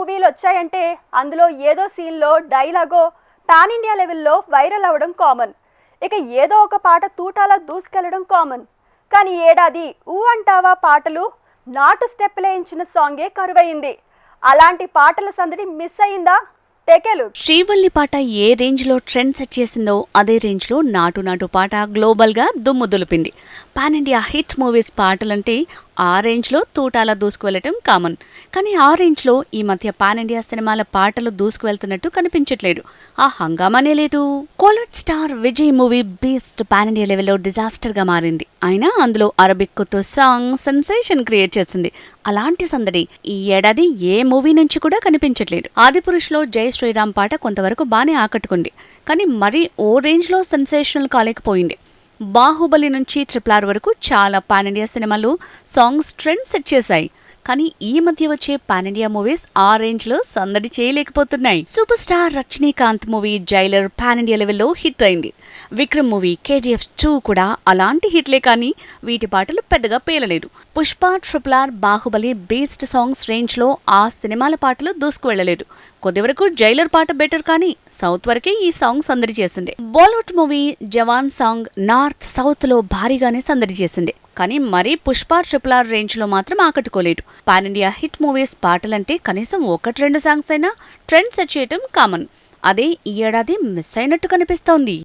మూవీలు వచ్చాయంటే అందులో ఏదో సీన్లో డైలాగో పాన్ ఇండియా లెవెల్లో వైరల్ అవ్వడం కామన్. ఇక ఏదో ఒక పాట తూటాలా దూసుకెళ్ళడం కామన్. కానీ ఏడాది ఊ అంటావా పాటలు నాటు స్టెప్పులే ఇచ్చిన సాంగే కరువైంది. అలాంటి పాటల సందడి మిస్ అయిందా? టెకెలు. శ్రీవల్లి పాట ఏ రేంజ్లో ట్రెండ్ సెట్ చేసిందో అదే రేంజ్లో నాటు నాటు పాట గ్లోబల్గా దుమ్ము దులిపింది. పాన్ ఇండియా హిట్ మూవీస్ పాటలంటే ఆ రేంజ్లో తూటాల దూసుకువెళ్ళటం కామన్. కానీ ఆ రేంజ్లో ఈ మధ్య పాన్ ఇండియా సినిమాల పాటలు దూసుకువెళ్తున్నట్టు కనిపించట్లేదు. ఆ హంగామానే లేదు. కోలట్ star Vijay movie Beast pan India లెవెల్లో డిజాస్టర్గా మారింది. అయినా అందులో అరబిక్ సాంగ్ సెన్సేషన్ క్రియేట్ చేసింది. అలాంటి సందడి ఈ ఏడాది ఏ మూవీ నుంచి కూడా కనిపించట్లేదు. ఆదిపురుషులో జై శ్రీరామ్ పాట కొంతవరకు బానే ఆకట్టుకుంది. కానీ మరీ ఓ రేంజ్లో సెన్సేషనల్ కాలేకపోయింది. బాహుబలి నుంచి ట్రిపుల్ ఆర్ వరకు చాలా పాన్ ఇండియా సినిమాలు సాంగ్స్ ట్రెండ్ సెట్ చేశాయి. కానీ ఈ మధ్య వచ్చే పాన్ ఇండియా మూవీస్ ఆ రేంజ్లో సందడి చేయలేకపోతున్నాయి. Super star Rajinikanth movie Jailer pan India లెవెల్లో హిట్ అయింది. విక్రమ్ మూవీ కేజీఎఫ్ టూ కూడా అలాంటి హిట్లే కానీ వీటి పాటలు పెద్దగా పేలలేదు. Pushpa triple R Baahubali based songs రేంజ్లో ఆ సినిమాల పాటలు దూసుకు వెళ్ళలేదు కొద్ది వరకు జైలర్ పాట బెటర్ కానీ సౌత్ వరకే ఈ సాంగ్ సందడి చేసింది. Bollywood movie Jawan song north సౌత్లో భారీగానే సందడి చేసింది. కానీ మరీ పుష్ప ట్రిపుల్ ఆర్ రేంజ్లో మాత్రం ఆకట్టుకోలేదు. పాన్ ఇండియా హిట్ మూవీస్ పాటలంటే కనీసం ఒకటి రెండు సాంగ్స్ అయినా ట్రెండ్ సెట్ చేయటం కామన్ అదే ఈ ఏడాది మిస్ అయినట్టు కనిపిస్తోంది.